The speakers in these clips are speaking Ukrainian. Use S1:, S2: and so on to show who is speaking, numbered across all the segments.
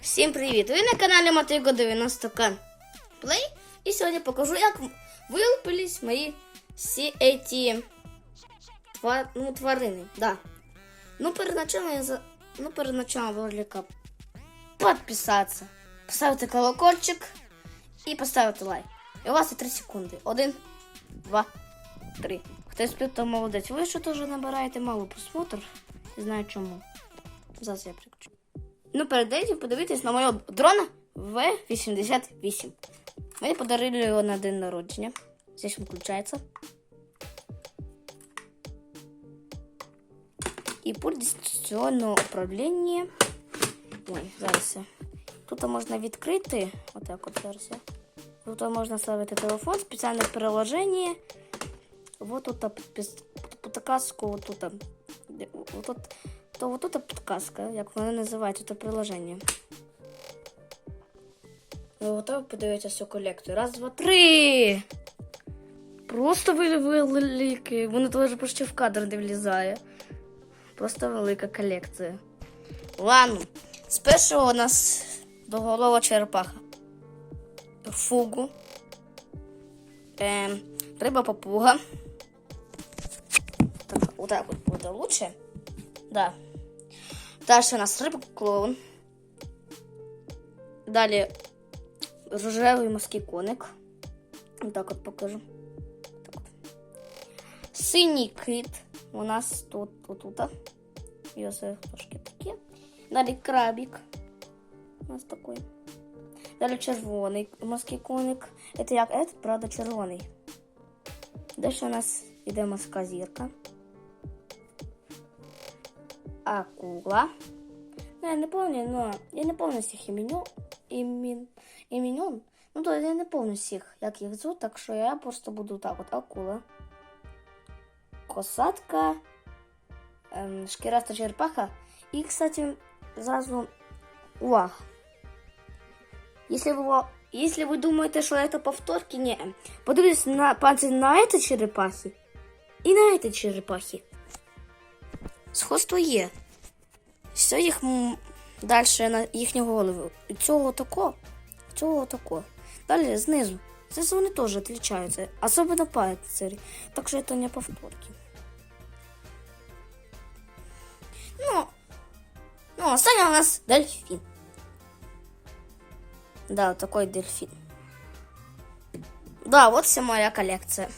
S1: Всім привіт! Ви на каналі Мотиго 90К Play. І сьогодні покажу, як вилупились мої всі ці тва... ну, тварини. Да. Ну, перед началом я за... ну, перед началом ролика підписатися, поставити колокольчик і поставити лайк. І у вас є 3 секунди. Один, два, три. Хтось то молодець. Ви що теж набираєте мало просмотр. Не знаю чому. Зараз я приключу. Ну, перед этим подивитись на мого дрона В-88. Мені подарили його на день народження. Здесь він включається. І пульт дистанційного управління. Ой, зараз. Тут можна відкрити. Отак от зараз. Тут можна ставити телефон, спеціальне приложення. Вот тут підпис- підказку, вот тут. Вот тут то вот тут підказка, як вона називається, це приложення. Ви готові подивитися всю колекцію? Раз, два, три. Просто великий. Воно теж почти в кадр не влізає. Просто велика колекція. Ладно. З першого у нас доголова черепаха. Фугу. Ем, риба попуга. Так, вот так вот буде лучше. Да. Дальше у нас рыба клоун. Далі рожевий морський коник. Вот так от покажу. Так от. Синій кит. У нас тут, тут, тут. І ось трошки такі. Далі крабик. У нас такой. Далі червоний морський коник. Это як? Это, правда, червоний. Далі у нас іде морська зірка. акула. Ну, я не помню, но я не помню всіх іменю, імен, іменюн. Ну, то я не помню всіх, як їх звуть, так що я просто буду так от акула. Косатка, ем, шкіраста черепаха. І, кстати, зразу увага. Если вы, если вы думаете, что это повторки, не. Подивитесь на пальцы на этой черепахе и на этой черепахе. Сходство є. Все їх далі на їхні голови. Цього тако, цього тако. Далі знизу. Знизу вони теж відрізняються. Особливо пальцері. Так що це не повторки. Ну, ну, останній у нас дельфін. Да, такой дельфін. Да, от вся моя колекція.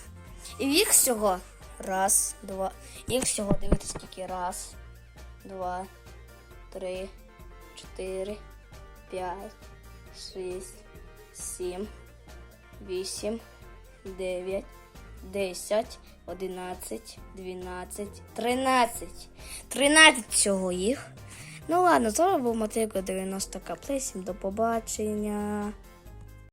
S1: І їх всього раз, два. Їх всього дивіться скільки. Раз, два, три, чотири, п'ять, шість, сім, вісім, дев'ять, десять, одинадцять, дванадцять, тринадцять. Тринадцять всього їх. Ну ладно, зараз був Матейко 90 каплей. Всім до побачення.